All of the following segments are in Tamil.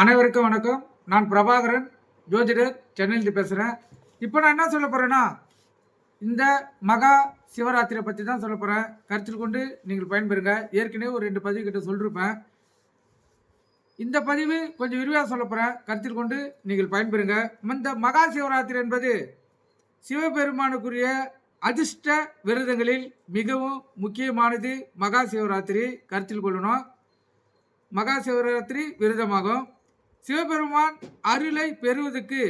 அனைவருக்கும் வணக்கம். நான் பிரபாகரன். ஜோதிடர் சென்னையிலிருந்து பேசுகிறேன் இப்போ நான் என்ன சொல்ல போகிறேன்னா இந்த மகா சிவராத்திரியை பற்றி தான் சொல்ல போகிறேன் கருத்தில் கொண்டு நீங்கள் பயன்பெறுங்க. ஏற்கனவே ஒரு ரெண்டு பதிவு கிட்ட சொல்லிருப்பேன். இந்த பதிவு கொஞ்சம் விரிவாக சொல்ல போகிறேன் கருத்தில் கொண்டு நீங்கள் பயன்பெறுங்க. இந்த மகா சிவராத்திரி என்பது சிவபெருமானுக்குரிய அதிர்ஷ்ட விரதங்களில் மிகவும் முக்கியமானது மகா சிவராத்திரி. கருத்தில் கொள்ளணும். மகா சிவராத்திரி விரதமாகும். சிவபெருமான் அருளை பெறுவதற்கு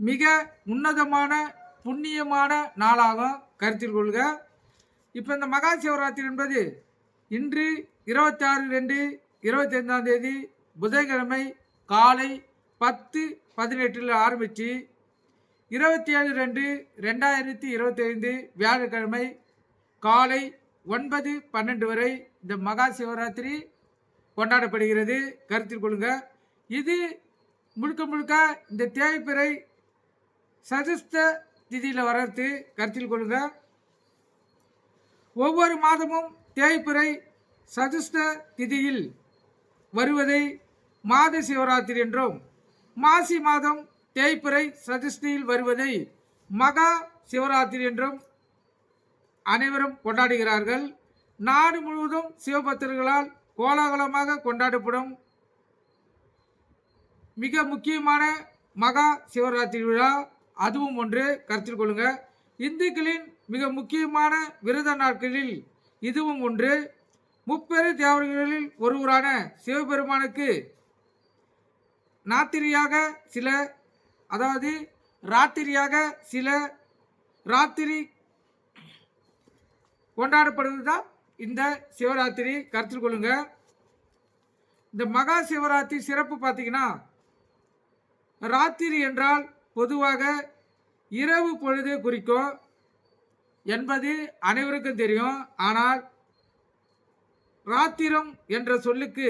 மிக உன்னதமான புண்ணியமான நாளாகும் கருத்தில் கொள்க. இப்போ இந்த மகா சிவராத்திரி என்பது இன்று இருபத்தி ஆறு ரெண்டு இருபத்தைந்தாம் தேதி புதன்கிழமை காலை பத்து பதினெட்டில் ஆரம்பித்து இருபத்தி ஏழு ரெண்டு ரெண்டாயிரத்தி இருபத்தைந்து வியாழக்கிழமை காலை ஒன்பது பன்னெண்டு வரை இந்த மகா சிவராத்திரி கொண்டாடப்படுகிறது. கருத்தில் கொள்ளுங்க. இது முழுக்க முழுக்க இந்த தேய்பிறை சதுஸ்த திதியில் வர்றது. கருத்தில் கொள்ளுங்க. ஒவ்வொரு மாதமும் தேய்பிறை சதுஸ்த திதியில் வருவதை மாத சிவராத்திரி என்றும். மாசி மாதம் தேய்பிறை சதுஷ்டியில் வருவதை மகா சிவராத்திரி என்றும் அனைவரும் கொண்டாடுகிறார்கள். நாடு முழுவதும் சிவபக்தர்களால் கோலாகலமாக கொண்டாடப்படும் மிக முக்கியமான மகா சிவராத்திரி விழா. அதுவும் ஒன்று. கருத்தில் கொள்ளுங்க. இந்துக்களின் மிக முக்கியமான விரத நாட்களில் இதுவும் ஒன்று. முப்பெரு தேவர்களில் ஒருவரான சிவபெருமானுக்கு நாத்திரியாக சில அதாவது ராத்திரியாக சில ராத்திரி கொண்டாடப்படுவது தான் இந்த சிவராத்திரி கருத்தில் கொள்ளுங்க. இந்த மகா சிவராத்திரி சிறப்பு பார்த்தீங்கன்னா ராத்திரி என்றால் பொதுவாக இரவு பொழுது குறிக்கும் என்பது அனைவருக்கும் தெரியும். ஆனால் ராத்திரம் என்ற சொல்லுக்கு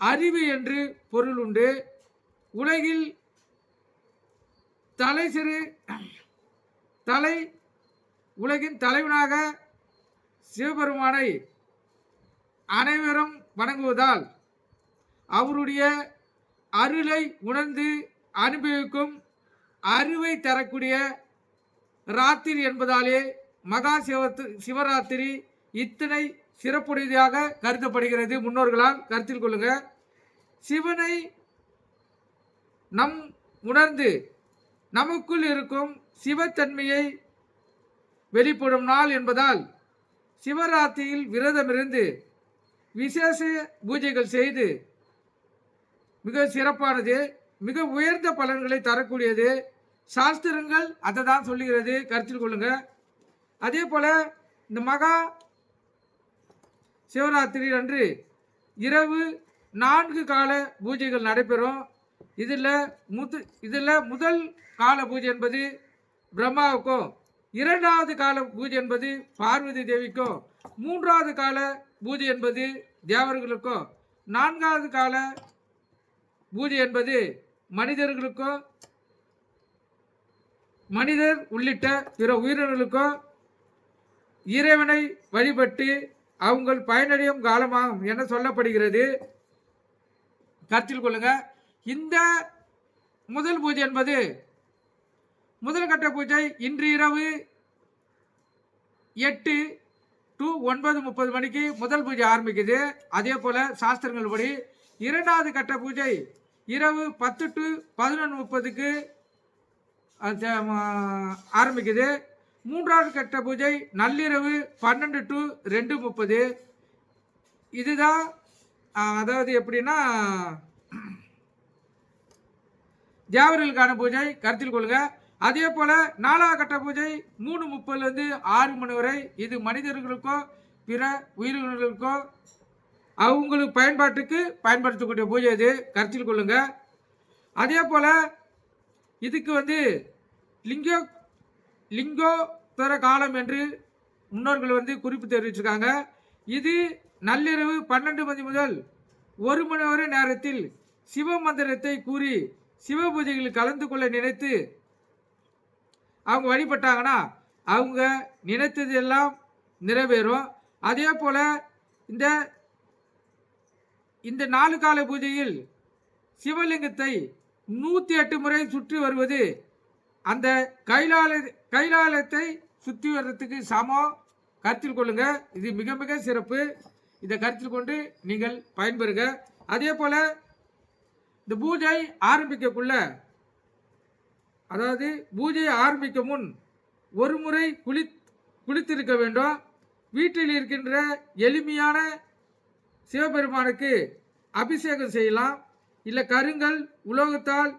அறிவு என்று பொருள் உண்டு. உலகில் தலை சிறு தலை உலகின் தலைவனாக சிவபெருமானை அனைவரும் வணங்குவதால் அவருடைய அருளை உணர்ந்து அனுபவிக்கும் அறிவை தரக்கூடிய ராத்திரி என்பதாலே மகா சிவத்து சிவராத்திரி இத்தனை சிறப்புடையதாக கருதப்படுகிறது. முன்னோர்களால் கருத்தில் கொள்ளுங்க. சிவனை நம் உணர்ந்து நமக்குள் இருக்கும் சிவத்தன்மையை வெளிப்படும் நாள் என்பதால் சிவராத்திரியில் விரதமிருந்து விசேஷ பூஜைகள் செய்து மிக சிறப்பானது மிக உயர்ந்த பலன்களை தரக்கூடியது. சாஸ்திரங்கள் அதை தான் சொல்லுகிறது. கருத்தில் கொள்ளுங்க. அதே போல் இந்த மகா சிவராத்திரி அன்று இரவு நான்கு கால பூஜைகள் நடைபெறும். இதில் முது இதில் முதல் கால பூஜை என்பது பிரம்மாவுக்கும் இரண்டாவது கால பூஜை என்பது பார்வதி தேவிக்கும் மூன்றாவது கால பூஜை என்பது தேவர்களுக்கும் நான்காவது கால பூஜை என்பது மனிதர்களுக்கும் மனிதர் உள்ளிட்ட பிற உயிரினங்களுக்கும் இறைவனை வழிபட்டு அவங்கள் பயனடையும் காலமாகும் என சொல்லப்படுகிறது. கருத்தில் கொள்ளுங்க. இந்த முதல் பூஜை என்பது முதல் கட்ட பூஜை இன்று இரவு எட்டு டு ஒன்பது முப்பது மணிக்கு முதல் பூஜை ஆரம்பிக்குது. அதே போல் சாஸ்திரங்கள் படி இரண்டாவது கட்ட பூஜை இரவு பத்து டு பதினொன்று முப்பதுக்கு ஆரம்பிக்குது. மூன்றாவது கட்ட பூஜை நள்ளிரவு பன்னெண்டு டு ரெண்டு முப்பது. இதுதான் அதாவது எப்படின்னா தேவர்களுக்கான பூஜை. கருத்தில் கொள்க. அதே போல் நாலாவது கட்ட பூஜை மூணு முப்பதுலேருந்து ஆறு மணி வரை இது மனிதர்களுக்கோ பிற உயிரினங்களுக்கோ அவங்களுக்கு பயன்பாட்டுக்கு பயன்படுத்தக்கூடிய பூஜை இது கருத்தில் கொள்ளுங்க. அதே போல் இதுக்கு வந்து லிங்கோ லிங்கோத்தர காலம் என்று முன்னோர்கள் வந்து குறிப்பு தெரிவிச்சிருக்காங்க. இது நள்ளிரவு பன்னெண்டு மணி முதல் ஒரு மணி வரை நேரத்தில் சிவ மந்திரத்தை கூறி சிவ பூஜைகளில் கலந்து கொள்ள நினைத்து அவங்க வழிபட்டாங்கன்னா அவங்க நினைத்தது எல்லாம் நிறைவேறும். அதே போல் இந்த இந்த நாலு கால பூஜையில் சிவலிங்கத்தை நூற்றி எட்டு முறை சுற்றி வருவது அந்த கைலால கைலாலத்தை சுற்றி வர்றதுக்கு சமம். கருத்தில் கொள்ளுங்க. இது மிக மிக சிறப்பு. இதை கருத்தில் கொண்டு நீங்கள் பயன்பெறுங்க. அதே போல இந்த பூஜை ஆரம்பிக்கக்குள்ள அதாவது பூஜையை ஆரம்பிக்க முன் ஒரு முறை குளி குளித்திருக்க வேண்டும். வீட்டில் இருக்கின்ற எளிமையான சிவபெருமானுக்கு அபிஷேகம் செய்யலாம். இல்லை கருங்கல் உலோகத்தால்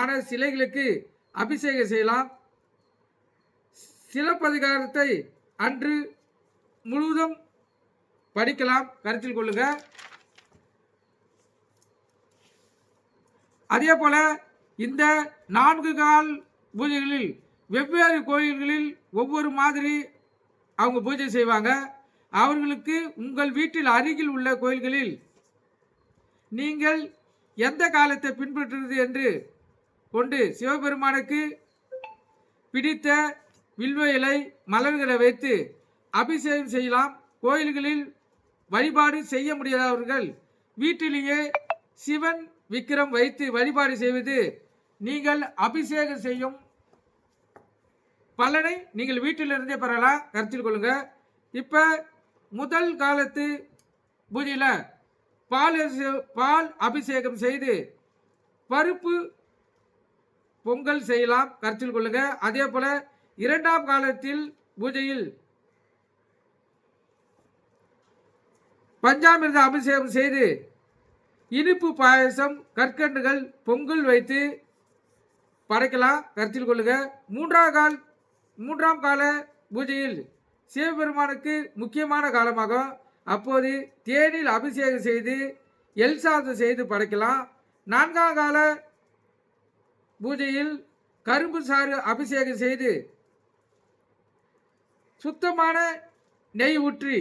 ஆன சிலைகளுக்கு அபிஷேகம் செய்யலாம். சிலப்பதிகாரத்தை அன்று முழுவதும் படிக்கலாம். கருத்தில் கொள்ளுங்க. அதே போல் இந்த நான்கு கால் பூஜைகளில் வெவ்வேறு கோயில்களில் ஒவ்வொரு மாதிரி அவங்க பூஜை செய்வாங்க. அவர்களுக்கு உங்கள் வீட்டில் அருகில் உள்ள கோயில்களில் நீங்கள் எந்த காலத்தை பின்பற்றுவது என்று கொண்டு சிவபெருமானுக்கு பிடித்த வில்வ இலை மலர்களை வைத்து அபிஷேகம் செய்யலாம். கோயில்களில் வழிபாடு செய்ய முடியாதவர்கள் வீட்டிலேயே சிவன் விக்கிரம் வைத்து வழிபாடு செய்வது நீங்கள் அபிஷேகம் செய்யும் பலனை நீங்கள் வீட்டிலிருந்தே பெறலாம். கருத்தில் கொள்ளுங்க. இப்போ முதல் காலத்து பூஜையில் பால் பால் அபிஷேகம் செய்து பருப்பு பொங்கல் செய்யலாம். கருத்தில் கொள்ளுங்க. அதே போல இரண்டாம் காலத்தில் பூஜையில் பஞ்சாமிர்த அபிஷேகம் செய்து இனிப்பு பாயசம் கற்கண்டுகள் பொங்கல் வைத்து படைக்கலாம். கருத்தில் கொள்ளுங்க. மூன்றாம் கால் மூன்றாம் கால பூஜையில் சிவபெருமானுக்கு முக்கியமான காலமாகும். அப்போது தேனில் அபிஷேகம் செய்து எல் சாதம் செய்து படைக்கலாம். நான்காம் கால பூஜையில் கரும்பு சாறு அபிஷேகம் செய்து சுத்தமான நெய் ஊற்றி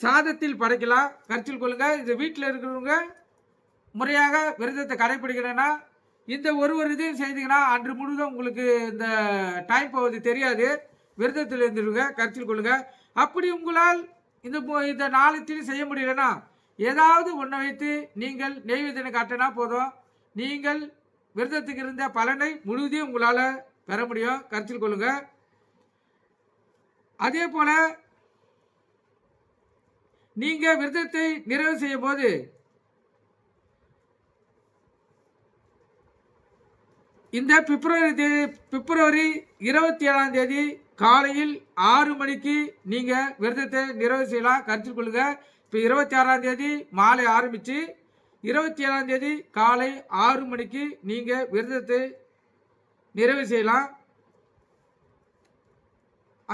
சாதத்தில் படைக்கலாம். கருத்தில் கொள்ளுங்கள் இது வீட்டில் இருக்கிறவங்க முறையாக விரதத்தை கடைபிடிக்கிறேன்னா இந்த ஒரு ஒரு இதையும் செய்தீங்கன்னா அன்று முழுதும் உங்களுக்கு இந்த டைம் போவது தெரியாது. விரதத்தில் இருந்துருங்க. கருத்தில் கொள்ளுங்கள் அப்படி உங்களால் இந்த இந்த நாளத்தில் செய்ய முடியலன்னா ஏதாவது ஒன்றை வைத்து நீங்கள் நெய்வேதனை காட்டினா போதும். நீங்கள் விரதத்துக்கு இருந்த பலனை முழுவதையும் உங்களால் பெற முடியும். கருத்தில் கொள்ளுங்கள் அதே போல் நீங்க விரதத்தை நிறைவு செய்யும் போது இந்த பிப்ரவரி தேதி பிப்ரவரி இருபத்தி ஏழாம் தேதி காலையில் ஆறு மணிக்கு நீங்க விரதத்தை நிறைவு செய்யலாம். கருத்தில் கொள்ளுங்க. இப்போ இருபத்தி ஆறாம் தேதி மாலை ஆரம்பிச்சு இருபத்தி ஏழாம் தேதி காலை ஆறு மணிக்கு நீங்க விரதத்தை நிறைவு செய்யலாம்.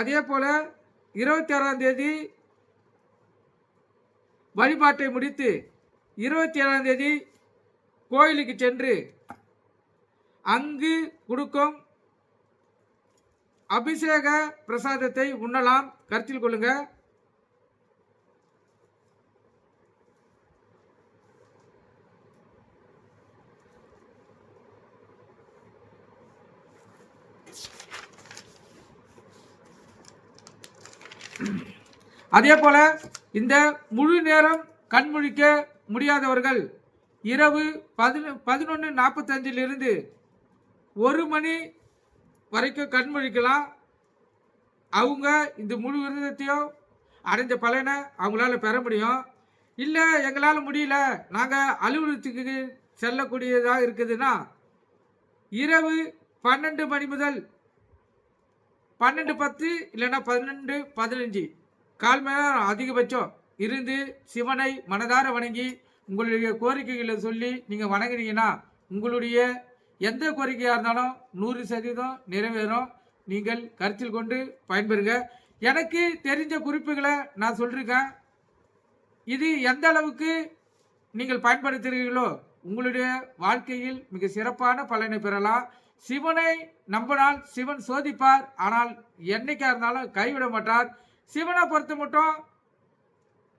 அதே போல இருபத்தி ஆறாம் தேதி வழிபாட்டை முடித்து இருபத்தி ஏழாம் தேதி கோயிலுக்கு சென்று அங்கு கொடுக்கும் அபிஷேக பிரசாதத்தை உண்ணலாம். கருத்தில் கொள்ளுங்க. அதே போல இந்த முழு நேரம் கண்முழிக்க முடியாதவர்கள் இரவு பதினொ பதினொன்று நாற்பத்தஞ்சிலிருந்து ஒரு மணி வரைக்கும் கண்முழிக்கலாம் அவங்க இந்த முழு விரதத்தையும் அடைஞ்ச பலனை அவங்களால பெற முடியும். இல்லை எங்களால் முடியல. நாங்கள் அலுவலகத்துக்கு செல்லக்கூடியதாக இருக்குதுன்னா இரவு பன்னெண்டு மணி முதல் பன்னெண்டு பத்து இல்லைன்னா பன்னெண்டு பதினஞ்சு கால் மணி நேரம் அதிகபட்சம் இருந்து சிவனை மனதார வணங்கி உங்களுடைய கோரிக்கைகளை சொல்லி நீங்கள் வணங்குனீங்கன்னா உங்களுடைய எந்த கோரிக்கையாக இருந்தாலும் நூறு சதவீதம் நிறைவேறும். நீங்கள் கருத்தில் கொண்டு பயன்பெறுங்க. எனக்கு தெரிஞ்ச குறிப்புகளை நான் சொல்லியிருக்கேன் இது எந்த அளவுக்கு நீங்கள் பயன்படுத்துகிறீர்களோ உங்களுடைய வாழ்க்கையில் மிக சிறப்பான பலனை பெறலாம். சிவனை நம்பினால் சிவன் சோதிப்பார். ஆனால் என்னைக்கா இருந்தாலும் கைவிட மாட்டார். சிவனை பொறுத்த மட்டும்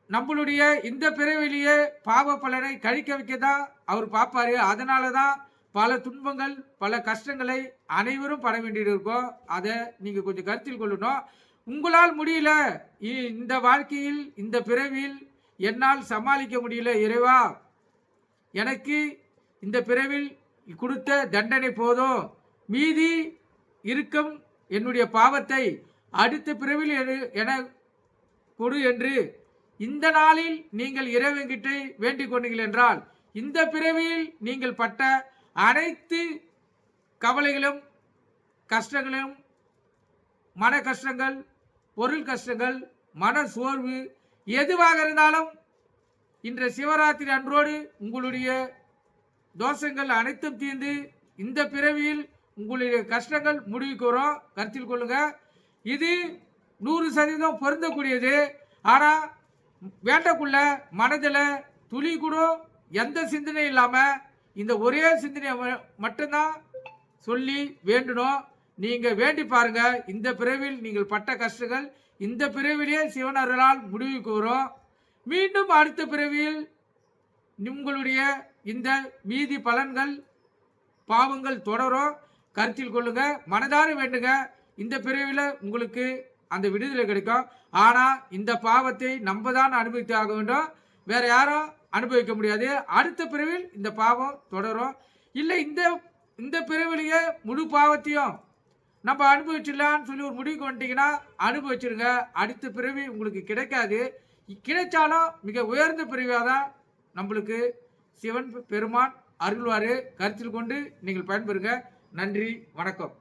நம்மளுடைய இந்த பிறவிலேயே பாவ பலனை கழிக்க வைக்க தான் அவர் பார்ப்பாரு. அதனால தான் பல துன்பங்கள் பல கஷ்டங்களை அனைவரும் பட வேண்டியது இருக்கும். அதை நீங்கள் கொஞ்சம் கருத்தில் கொள்ளணும். உங்களால் முடியல. இ- இந்த வாழ்க்கையில் இந்த பிறவியில் என்னால் சமாளிக்க முடியல இறைவா. எனக்கு இந்த பிறவில் கொடுத்த தண்டனை போதும். மீதி இருக்கும் என்னுடைய பாவத்தை அடுத்த பிறவில் என- என கொடு என்று இந்த நாளில் நீங்கள் இறைவன்கிட்ட வேண்டிக் கொண்டீர்கள் என்றால் இந்த பிறவியில் நீங்கள் பட்ட அனைத்து கவலைகளும் கஷ்டங்களும் மன கஷ்டங்கள் பொருள் கஷ்டங்கள் மன சோர்வு எதுவாக இருந்தாலும் இன்ற சிவராத்திரி அன்றோடு உங்களுடைய தோஷங்கள் அனைத்தும் தீர்ந்து இந்த பிறவியில் உங்களுடைய கஷ்டங்கள் முடிவுக்கு வரும். கருத்தில் கொள்ளுங்கள் இது நூறு சதவீதம் பொருந்தக்கூடியது. ஆனால் வேண்டக்குள்ள மனதில் துளி கூட எந்த சிந்தனையும் இல்லாமல் இந்த ஒரே சிந்தனையை ம- மட்டும்தான் சொல்லி வேண்டணும் நீங்கள் வேண்டி பாருங்க இந்த பிறவியில் நீங்கள் பட்ட கஷ்டங்கள் இந்த பிறவிலே சிவனர்களால் முடிவுக்கு வரும் மீண்டும் அடுத்த பிறவியில் உங்களுடைய இந்த மீதி பலன்கள் பாவங்கள் தொடரும். கருத்தில் கொள்ளுங்க மனதார வேண்டுங்க. இந்த பிறவியில் உங்களுக்கு அந்த விடுதலை கிடைக்கும். ஆனால் இந்த பாவத்தை நம்ம தான் அனுபவித்து ஆக வேண்டும். வேறு யாரும் அனுபவிக்க முடியாது. அடுத்த பிறவில் இந்த பாவம் தொடரும். இல்லை இந்த இந்த பிறவிலேயே முழு பாவத்தையும் நம்ம அனுபவிச்சிடலான்னு சொல்லி ஒரு முடிவுக்கு வந்துட்டிங்கன்னா அனுபவிச்சிருங்க. அடுத்த பிறவி உங்களுக்கு கிடைக்காது. கிடைச்சாலும் மிக உயர்ந்த பிறவியாக தான் நம்மளுக்கு சிவன் பெருமான் அருள்வார். கருத்தில் கொண்டு நீங்கள் பயன்பெறுங்க. நன்றி வணக்கம்.